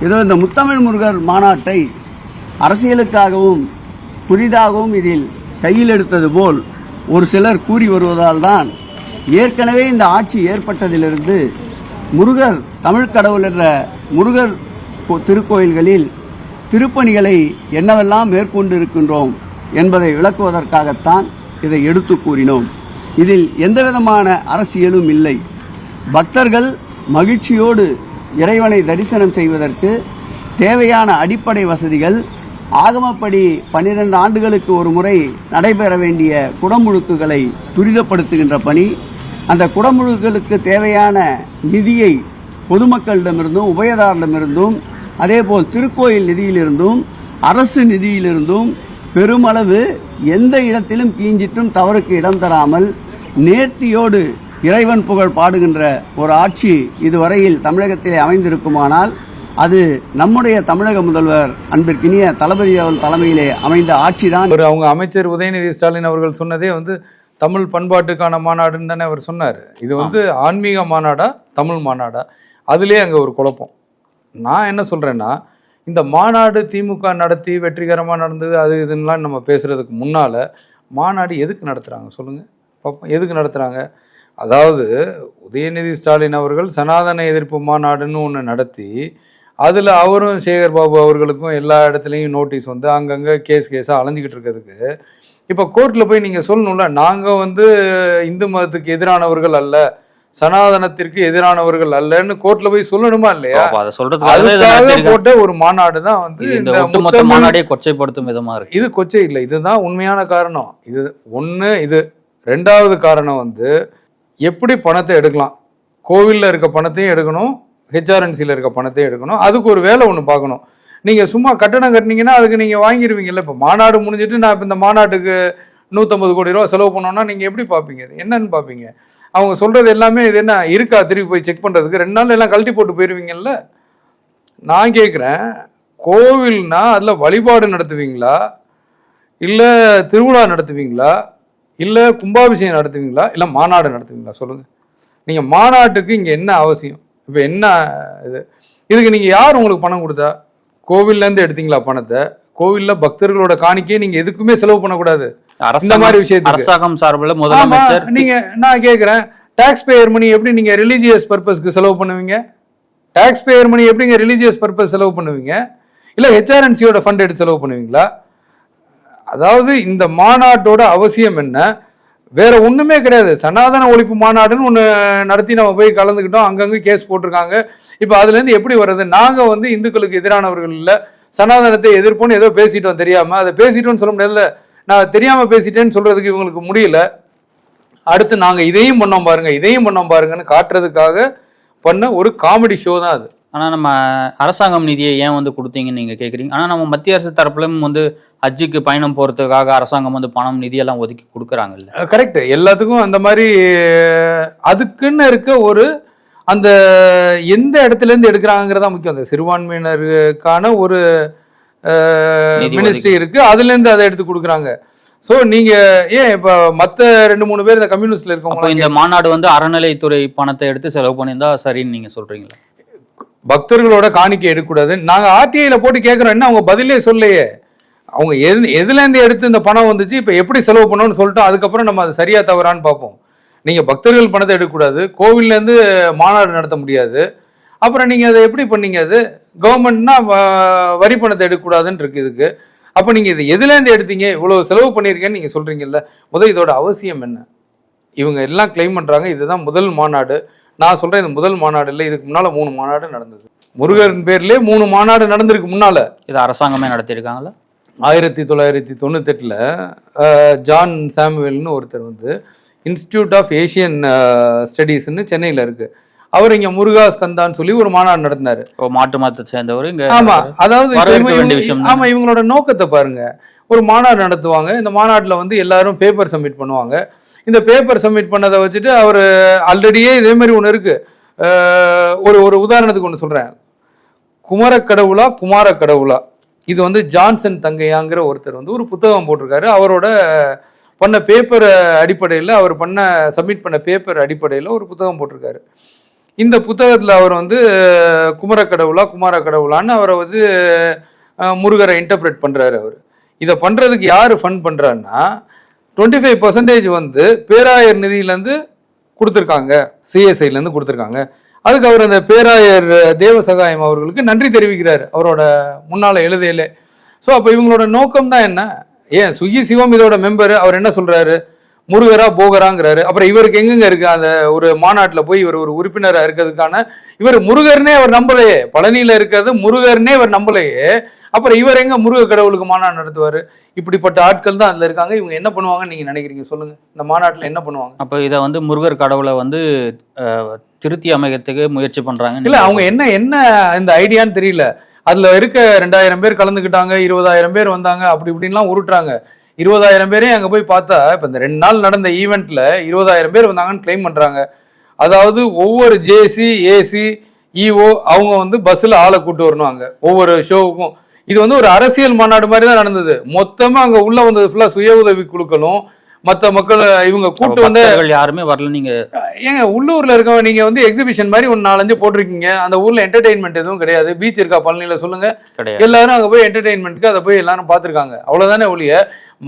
ஏதோ இந்த முத்தமிழ் முருகர் மாநாட்டை அரசியலுக்காகவும் புதிதாகவும் இதில் கையில் எடுத்தது போல் ஒரு சிலர் கூறி வருவதால் தான் ஏற்கனவே இந்த ஆட்சி ஏற்பட்டதிலிருந்து முருகர் தமிழ் கடவுள் என்ற முருகர் கோ- திருக்கோயில்களில் திருப்பணிகளை என்னவெல்லாம் மேற்கொண்டு இருக்கின்றோம் என்பதை விளக்குவதற்காகத்தான் இதை எடுத்து கூறினோம். இதில் எந்தவிதமான அரசியலும் இல்லை. பக்தர்கள் மகிழ்ச்சியோடு இறைவனை தரிசனம் செய்வதற்கு தேவையான அடிப்படை வசதிகள் ஆகமப்படி பன்னிரண்டு ஆண்டுகளுக்கு ஒரு முறை நடைபெற வேண்டிய குடமுழுக்குகளை துரிதப்படுத்துகின்ற பணி. அந்த குடமுழுக்களுக்கு தேவையான நிதியை பொதுமக்களிடமிருந்தும் உபயதாரிடமிருந்தும் அதேபோல் திருக்கோயில் நிதியிலிருந்தும் அரசு நிதியிலிருந்தும் பெருமளவு எந்த இடத்திலும் கீஞ்சிட்டும் தவறுக்கு இடம் தராமல் நேர்த்தியோடு இறைவன் புகழ் பாடுகின்ற ஒரு ஆட்சி இதுவரையில் தமிழகத்திலே அமைந்திருக்குமானால் அது நம்முடைய தமிழக முதல்வர் அன்பிற்கினிய தளபதி அவர்கள் தலைமையிலே அமைந்த ஆட்சிதான். ஒரு அவங்க அமைச்சர் உதயநிதி ஸ்டாலின் அவர்கள் சொன்னதே வந்து தமிழ் பண்பாட்டுக்கான மாநாடுன்னு தானே அவர் சொன்னார். இது வந்து ஆன்மீக மாநாடா தமிழ் மாநாடா? அதுலேயே அங்கே ஒரு குழப்பம். நான் என்ன சொல்கிறேன்னா இந்த மாநாடு திமுக நடத்தி வெற்றிகரமாக நடந்தது அது இதுன்னெலாம் நம்ம பேசுகிறதுக்கு முன்னால் மாநாடு எதுக்கு நடத்துகிறாங்க சொல்லுங்கள் பார்ப்போம் எதுக்கு நடத்துகிறாங்க அதாவது உதயநிதி ஸ்டாலின் அவர்கள் சனாதன எதிர்ப்பு மாநாடுன்னு ஒன்று நடத்தி அதில் அவரும் சேகர் பாபு அவர்களுக்கும் எல்லா இடத்துலையும் நோட்டீஸ் வந்து அங்கங்கே கேஸ் கேஸாக அலைஞ்சிக்கிட்டு இருக்கிறதுக்கு. இப்போ கோர்ட்டில் போய் நீங்கள் சொல்லணும்ல நாங்கள் வந்து இந்து மதத்துக்கு எதிரானவர்கள் அல்ல சனாதனத்திற்கு எதிரானவர்கள் அல்லன்னு கோர்ட்ல போய் சொல்லணுமா இல்லையா? அதுக்காக நடத்தியிருக்காங்க. போட்ட ஒரு மாநாடு தான் வந்து இந்த ஒட்டுமொத்த மாநாடே கொச்சைப்படுத்தும் விதமா இருக்கு. இது கொச்சை இல்லை இதுதான் உண்மையான காரணம். இது ஒன்று இது ரெண்டாவது காரணம் வந்து எப்படி பணத்தை எடுக்கலாம்? கோவிலில் இருக்க பணத்தையும் எடுக்கணும் ஹெச்ஆர்என்சியில் இருக்க பணத்தையும் எடுக்கணும். அதுக்கு ஒரு வேலை ஒன்று பார்க்கணும். நீங்கள் சும்மா கட்டணம் கட்டினீங்கன்னா அதுக்கு நீங்கள் வாங்கிடுவீங்கல்ல இப்போ மாநாடு முடிஞ்சிட்டு நான் இப்போ இந்த மாநாட்டுக்கு நூற்றம்பது கோடி ரூபா செலவு பண்ணோன்னா நீங்கள் எப்படி பார்ப்பீங்க? என்னன்னு பார்ப்பீங்க? அவங்க சொல்கிறது எல்லாமே இது என்ன இருக்கா? திருப்பி போய் செக் பண்ணுறதுக்கு ரெண்டு நாள் எல்லாம் கழட்டி போட்டு போயிடுவீங்கல்ல நான் கேட்குறேன் கோவில்னா அதில் வழிபாடு நடத்துவீங்களா? இல்லை திருவிழா நடத்துவீங்களா? இல்லை கும்பாபிஷேகம் நடத்துவீங்களா? இல்லை மாநாடு நடத்துவீங்களா? சொல்லுங்கள் நீங்கள் மாநாட்டுக்கு இங்கே என்ன அவசியம்? இப்போ என்ன இது? இதுக்கு நீங்கள் யார் உங்களுக்கு பணம் கொடுத்தா? கோவில்லேருந்து எடுத்தீங்களா பணத்தை? கோவிலில் பக்தர்களோட காணிக்கையை நீங்கள் எதுக்குமே செலவு பண்ணக்கூடாது. இந்த மாதிரி விஷயத்துக்கு. அரசாங்கம் சார்பில் முதலமைச்சர் நீங்க நான் கேக்குறேன். டாக்ஸ் பேயர் மணி எப்படி நீங்க ரிலீஜியஸ் பர்பஸ்க்கு செலவு பண்ணுவீங்க? டாக்ஸ் பேயர் மணி எப்படிங்க ரிலீஜியஸ் பர்பஸ் செலவு பண்ணுவீங்க? இல்ல ஹெச்ஆர்என்சியோட ஃபண்ட் எடுத்து செலவு பண்ணுவீங்களா? அதாவது இந்த மாநாட்டோட அவசியம் என்ன? வேற ஒன்றுமே கிடையாது. சனாதன ஒழிப்பு மாநாடுன்னு ஒன்று நடத்தி நம்ம போய் கலந்துக்கிட்டோம். அங்கங்கே கேஸ் போட்டிருக்காங்க. இப்போ அதுலேருந்து எப்படி வர்றது? நாங்கள் வந்து இந்துக்களுக்கு எதிரானவர்கள் இல்லை. சனாதனத்தை எதிர்ப்போன்னு ஏதோ பேசிட்டோம் தெரியாமல் அதை பேசிட்டோம்னு சொல்ல முடியல நான் தெரியாமல் பேசிட்டேன்னு சொல்கிறதுக்கு இவங்களுக்கு முடியல. அடுத்து நாங்கள் இதையும் பண்ணோம் பாருங்கள் இதையும் பண்ணோம் பாருங்கன்னு காட்டுறதுக்காக பண்ண ஒரு காமெடி ஷோ தான் அது. ஆனா நம்ம அரசாங்கம் நிதியை ஏன் வந்து கொடுத்தீங்கன்னு நீங்க கேக்குறீங்க? ஆனா நம்ம மத்திய அரசு தரப்புலயும் வந்து ஹஜ்ஜுக்கு பயணம் போறதுக்காக அரசாங்கம் வந்து பணம் நிதியெல்லாம் ஒதுக்கி கொடுக்குறாங்கல்ல. கரெக்ட் எல்லாத்துக்கும் அந்த மாதிரி அதுக்குன்னு இருக்க ஒரு அந்த எந்த இடத்துல இருந்து எடுக்கிறாங்கிறதா முக்கியம். அந்த சிறுபான்மையினருக்கான ஒரு மினிஸ்ட்ரி இருக்கு. அதுல இருந்து அதை எடுத்து கொடுக்குறாங்க. ஸோ நீங்க ஏன் இப்ப மத்த ரெண்டு மூணு பேர் இந்த கம்யூனிஸ்ட்ல இருக்கவங்க இந்த மாநாடு வந்து அறநிலைத்துறை பணத்தை எடுத்து செலவு பண்ணியிருந்தா சரின்னு நீங்க சொல்றீங்களா? பக்தர்களோட காணிக்கை எடுக்கக்கூடாது. நாங்கள் ஆர்டிஐயில் போட்டு கேட்குறோம் என்ன அவங்க பதிலே சொல்லையே அவங்க எது எதுலேருந்து எடுத்து இந்த பணம் வந்துச்சு இப்போ எப்படி செலவு பண்ணோன்னு சொல்லிட்டோம் அதுக்கப்புறம் நம்ம அது சரியாக தவறான்னு பார்ப்போம். நீங்கள் பக்தர்கள் பணத்தை எடுக்கக்கூடாது கோவில்லேருந்து மாநாடு நடத்த முடியாது. அப்புறம் நீங்கள் அதை எப்படி பண்ணீங்க அது? கவர்மெண்ட்னா வரி பணத்தை எடுக்கக்கூடாதுன்னு இருக்கு இதுக்கு. அப்போ நீங்கள் இது எதுலேருந்து எடுத்தீங்க? இவ்வளோ செலவு பண்ணியிருக்கேன்னு நீங்கள் சொல்கிறீங்கல்ல முதல் இதோட அவசியம் என்ன? இவங்க எல்லாம் கிளைம் பண்ணுறாங்க இதுதான் முதல் மாநாடு. நான் சொல்றேன் இது முதல் மாநாடு இல்லை இதுக்கு முன்னால மூணு மாநாடு நடந்தது. முருகன் பேர்லயே மூணு மாநாடு நடந்திருக்கு முன்னால. இது அரசாங்கமே நடத்தியிருக்காங்களா ஆயிரத்தி தொள்ளாயிரத்தி தொண்ணூத்தெட்டில் ஜான் சாமுவேல்னு ஒருத்தர் வந்து இன்ஸ்டிடியூட் ஆஃப் ஏஷியன் ஸ்டடீஸ்னு சென்னையில் இருக்கு. அவர் இங்க முருகா ஸ்கந்தான்னு சொல்லி ஒரு மாநாடு நடத்தினாரு. மாட்டு மதத்தை சேர்ந்தவர் ஆமா அதாவது. ஆமா இவங்களோட நோக்கத்தை பாருங்க. ஒரு மாநாடு நடத்துவாங்க. இந்த மாநாட்டுல வந்து எல்லாரும் பேப்பர் சப்மிட் பண்ணுவாங்க. இந்த பேப்பர் சப்மிட் பண்ணதை வச்சுட்டு அவர் ஆல்ரெடியே இதே மாதிரி ஒன்று இருக்குது ஒரு ஒரு உதாரணத்துக்கு ஒன்று சொல்றேன். குமரக்கடவுளா குமார கடவுளா இது வந்து ஜான்சன் தங்கையாங்கிற ஒருத்தர் வந்து ஒரு புத்தகம் போட்டிருக்காரு. அவரோட பண்ண பேப்பர் அடிப்படையில் அவர் பண்ண சப்மிட் பண்ண பேப்பர் அடிப்படையில் ஒரு புத்தகம் போட்டிருக்காரு. இந்த புத்தகத்தில் அவர் வந்து அஹ், குமர கடவுளா குமார கடவுளான்னு அவரை வந்து முருகரை இன்டர்பிரேட் பண்ணுறாரு அவர். இதை பண்ணுறதுக்கு யார் ஃபண்ட் பண்ணுறாருன்னா டுவெண்ட்டி ஃபைவ் பர்சன்டேஜ் வந்து பேராயர் நிதியிலேருந்து கொடுத்துருக்காங்க. சிஎஸ்ஐலேருந்து கொடுத்துருக்காங்க. அதுக்கு அவர் அந்த பேராயர் தேவசகாயம் அவர்களுக்கு நன்றி தெரிவிக்கிறார் அவரோட முன்னால் எழுதையிலே. ஸோ அப்போ இவங்களோட நோக்கம் தான் என்ன? ஏன் சுகி சிவம் இதோட மெம்பர் அவர் என்ன சொல்கிறாரு முருகரா போகராங்கிறாரு. அப்புறம் இவருக்கு எங்கெங்க இருக்கு? அந்த ஒரு மாநாட்டில் போய் இவர் ஒரு உறுப்பினராக இருக்கிறதுக்கான இவர் முருகர்னே அவர் நம்பலையே. பழனியில் இருக்கிறது முருகர்னே அவர் நம்பலையே. அப்புறம் இவர் எங்க முருக கடவுளுக்கு மாநாடு நடத்துவாரு? இப்படிப்பட்ட ஆட்கள் தான் அதுல இருக்காங்க. இவங்க என்ன பண்ணுவாங்கன்னு நீங்க நினைக்கிறீங்க? சொல்லுங்க. இந்த மாநாட்டில் என்ன பண்ணுவாங்க? அப்போ இதை வந்து முருகர் கடவுளை வந்து திருத்தி அமைக்கிறதுக்கு முயற்சி பண்றாங்க இல்ல அவங்க என்ன என்ன இந்த ஐடியான்னு தெரியல. அதுல இருக்க ரெண்டாயிரம் பேர் கலந்துக்கிட்டாங்க இருபதாயிரம் பேர் வந்தாங்க அப்படி இப்படின்லாம் உருட்டுறாங்க. இருபதாயிரம் பேரே அங்க போய் பார்த்தா இப்ப இந்த ரெண்டு நாள் நடந்த ஈவெண்ட்ல இருபதாயிரம் பேர் வந்தாங்கன்னு கிளைம் பண்றாங்க. அதாவது ஒவ்வொரு ஜேசி ஏசி இஓ அவங்க வந்து பஸ்ல ஆளை கூட்டு வரணும் அங்க. ஒவ்வொரு ஷோவுக்கும் இது வந்து ஒரு அரசியல் மாநாடு மாதிரி தான் நடந்தது. மொத்தமா அங்க உள்ள வந்தது ஃபுல்லா சுய உதவி குழுக்களும் மத்த மக்கள் இவங்க கூட்டு வந்து யாருமே வரல நீங்க ஏங்க உள்ளூர்ல இருக்கவங்க நீங்க வந்து எக்ஸிபிஷன் மாதிரி ஒரு நாலஞ்சு போட்டிருக்கீங்க. அந்த ஊர்ல என்டர்டைன்மெண்ட் எதுவும் கிடையாது. பீச் இருக்கா பழனியில சொல்லுங்க. எல்லாரும் அங்க போய் என்டர்டைன்மெண்ட்க்கு அதை போய் எல்லாரும் பார்த்திருக்காங்க. அவ்வளவுதானே ஒழிய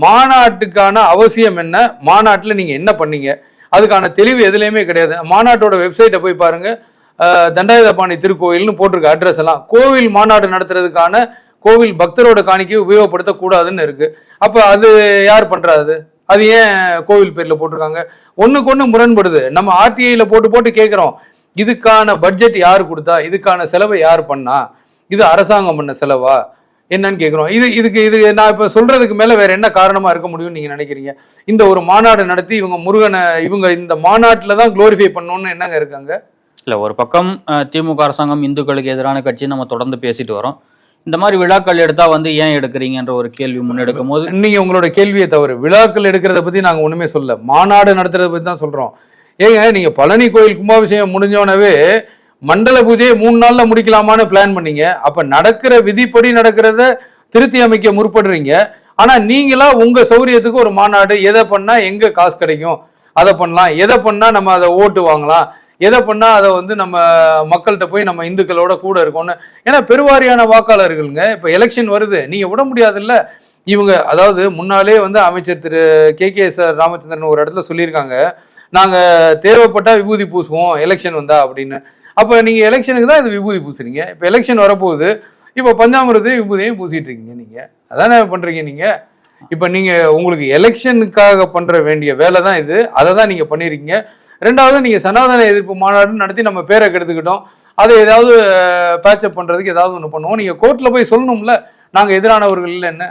மாநாட்டுக்கான அவசியம் என்ன? மாநாட்டுல நீங்க என்ன பண்ணீங்க? அதுக்கான தெளிவு எதுலையுமே கிடையாது. மாநாட்டோட வெப்சைட்டை போய் பாருங்க. தண்டாயுதபாணி திருக்கோயில்னு போட்டிருக்க அட்ரஸ் எல்லாம். கோவில் மாநாடு நடத்துறதுக்கான கோவில் பக்தரோட காணிக்கை உபயோகப்படுத்தக்கூடாதுன்னு இருக்கு. அப்போ அது யார் பண்றாது அது? ஏன் கோவில் பேர்ல போட்டிருக்காங்க? ஒண்ணுக்கு ஒண்ணு முரண்படுது. நம்ம ஆர்டிஐல போட்டு போட்டு கேட்குறோம் இதுக்கான பட்ஜெட் யார் கொடுத்தா? இதுக்கான செலவை யார் பண்ணா? இது அரசாங்கம் பண்ண செலவா? என்னன்னு கேட்குறோம் இது இதுக்கு இது நான் இப்போ சொல்றதுக்கு மேலே வேற என்ன காரணமாக இருக்க முடியும்னு நீங்கள் நினைக்கிறீங்க? இந்த ஒரு மாநாடு நடத்தி இவங்க முருகனை இவங்க இந்த மாநாட்டில் தான் குளோரிஃபை பண்ணணும்னு என்னங்க இருக்காங்க? இல்லை ஒரு பக்கம் திமுக அரசாங்கம் இந்துக்களுக்கு எதிரான கட்சி நம்ம தொடர்ந்து பேசிட்டு வரோம். இந்த மாதிரி விழாக்கள் எடுத்தா வந்து ஏன் எடுக்கிறீங்கன்ற ஒரு கேள்வி முன்னெடுக்கும் போது நீங்க உங்களோட கேள்வியை தவறு. விழாக்கள் எடுக்கிறத பத்தி நாங்க ஒண்ணுமே சொல்ல மாநாடு நடத்துறத பத்தி தான் சொல்றோம். ஏங்க நீங்க பழனி கோயில் கும்பாபிஷேகம் முடிஞ்சோனவே மண்டல பூஜையை மூணு நாள்ல முடிக்கலாமான்னு பிளான் பண்ணீங்க. அப்ப நடக்கிற விதிப்படி நடக்கிறத திருத்தி அமைக்க முற்படுறீங்க. ஆனா நீங்களா உங்க சௌரியத்துக்கு ஒரு மாநாடு எதை பண்ணா எங்க காசு கிடைக்கும்? அதை பண்ணலாம். எதை பண்ணா நம்ம அதை ஓட்டு வாங்கலாம்? எதை பண்ணால் அதை வந்து நம்ம மக்கள்கிட்ட போய் நம்ம இந்துக்களோட கூட இருக்கோம்னு. ஏன்னா பெருவாரியான வாக்காளர்களுங்க இப்போ எலெக்ஷன் வருது நீங்கள் விட முடியாதுல்ல. இவங்க அதாவது முன்னாலே வந்து அமைச்சர் Thiru. K. K. S. R. Ramachandran ஒரு இடத்துல சொல்லியிருக்காங்க. நாங்கள் தேவைப்பட்டால் விபூதி பூசுவோம் எலெக்ஷன் வந்தா அப்படின்னு. அப்போ நீங்கள் எலெக்ஷனுக்கு தான் இது விபூதி பூசுறீங்க. இப்போ எலெக்ஷன் வரப்போகுது இப்போ பஞ்சாமிரதையும் விபூதியும் பூசிட்டு இருக்கீங்க நீங்கள் அதானே பண்ணுறீங்க நீங்கள் இப்போ நீங்கள் உங்களுக்கு எலெக்ஷனுக்காக பண்ணுற வேண்டிய வேலை தான் இது. அதை தான் நீங்கள் பண்ணியிருக்கீங்க ரெண்டாவது நீங்கள் சனாதன எதிர்ப்பு மாநாடு நடத்தி நம்ம பேரை கெடுத்துக்கிட்டோம். அதை ஏதாவது பேச்சப் பண்ணுறதுக்கு ஏதாவது ஒன்று பண்ணுவோம். நீங்கள் கோர்ட்டில் போய் சொல்லணும்ல நாங்கள் எதிரானவர்கள் இல்லைன்னு